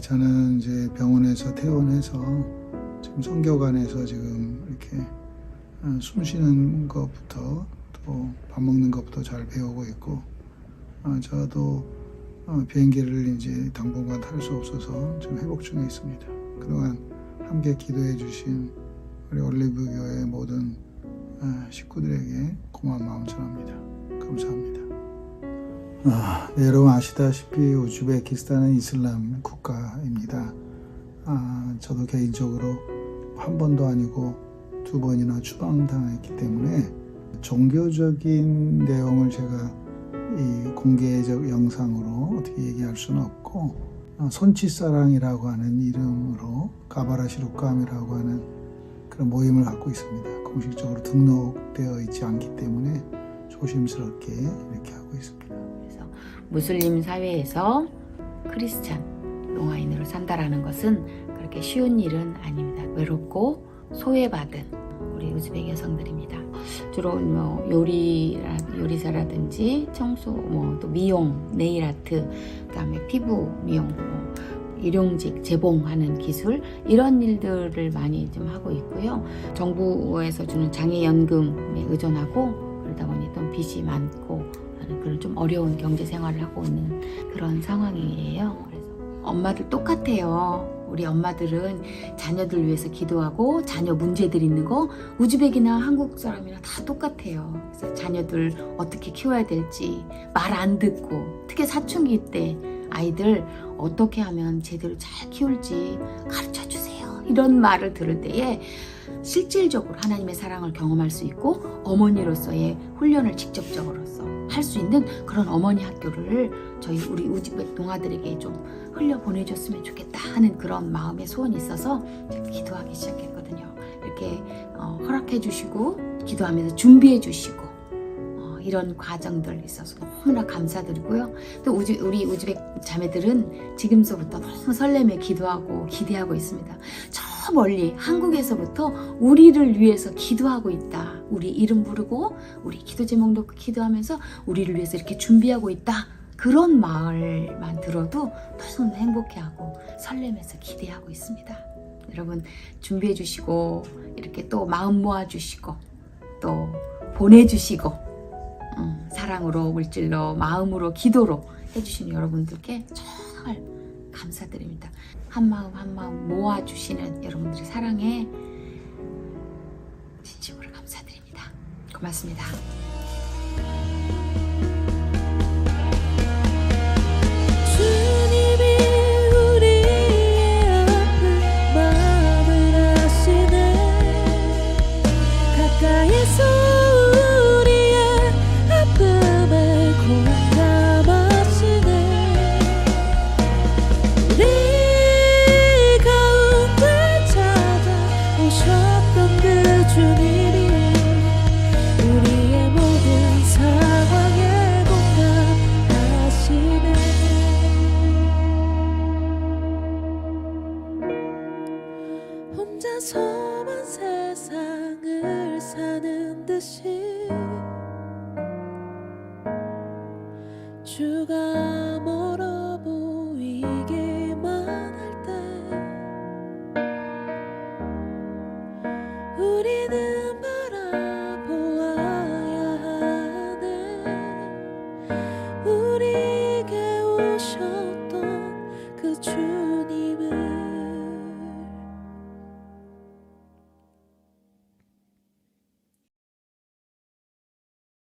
저는 이제 병원에서 퇴원해서 지금 성교관에서 지금 이렇게 어, 숨 쉬는 것부터 또 밥 먹는 것부터 잘 배우고 있고 어, 저도 어, 비행기를 이제 당분간 탈 수 없어서 지금 회복 중에 있습니다. 그동안 함께 기도해 주신 우리 올리브 교회 모든 어, 식구들에게 고마운 마음 전합니다. 감사합니다. 아, 네, 여러분 아시다시피 우즈베키스탄은 이슬람 국가입니다. 아, 저도 개인적으로 한 번도 아니고 두 번이나 추방당했기 때문에 종교적인 내용을 제가 이 공개적 영상으로 어떻게 얘기할 수는 없고 어, 손짓사랑이라고 하는 이름으로 가바라시룩감이라고 하는 그런 모임을 갖고 있습니다. 공식적으로 등록되어 있지 않기 때문에 조심스럽게 이렇게 하고 있습니다. 무슬림 사회에서 크리스찬 롱아인으로 산다라는 것은 그렇게 쉬운 일은 아닙니다. 외롭고 소외받은 우리 우즈벡 여성들입니다. 주로 뭐 요리 요리사라든지 청소 뭐 또 미용 네일 아트 그다음에 피부 미용 뭐 일용직 재봉하는 기술 이런 일들을 많이 좀 하고 있고요. 정부에서 주는 장애연금에 의존하고 그러다 보니 또 빚이 많고 그런 좀 어려운 경제 생활을 하고 있는 그런 상황이에요. 그래서 엄마들 똑같아요. 우리 엄마들은 자녀들 위해서 기도하고 자녀 문제들 있는 거 우즈벡이나 한국 사람이나 다 똑같아요. 그래서 자녀들 어떻게 키워야 될지 말 안 듣고 특히 사춘기 때 아이들 어떻게 하면 제대로 잘 키울지 가르쳐 주세요. 이런 말을 들을 때에 실질적으로 하나님의 사랑을 경험할 수 있고 어머니로서의 훈련을 직접적으로서 할 수 있는 그런 어머니 학교를 저희 우리 우즈벡 동아들에게 좀 흘려 보내줬으면 좋겠다 하는 그런 마음의 소원이 있어서 기도하기 시작했거든요. 이렇게 어, 허락해 주시고 기도하면서 준비해 주시고 어, 이런 과정들 있어서 너무나 감사드리고요. 또 우즈, 우리 우즈벡 자매들은 지금서부터 너무 설레며 기도하고 기대하고 있습니다. 저 멀리 한국에서부터 우리를 위해서 기도하고 있다. 우리 이름 부르고 우리 기도 제목 놓고 기도하면서 우리를 위해서 이렇게 준비하고 있다. 그런 말만 들어도 너무 행복해하고 설레면서 기대하고 있습니다. 여러분 준비해 주시고 이렇게 또 마음 모아 주시고 또 보내 주시고 음, 사랑으로 물질로 마음으로 기도로 해주신 여러분들께 정말 감사드립니다. 한 마음 한 마음 모아 주시는 여러분들의 사랑에 진심으로 감사드립니다. 고맙습니다. 서만 세상을 사는 듯이 주가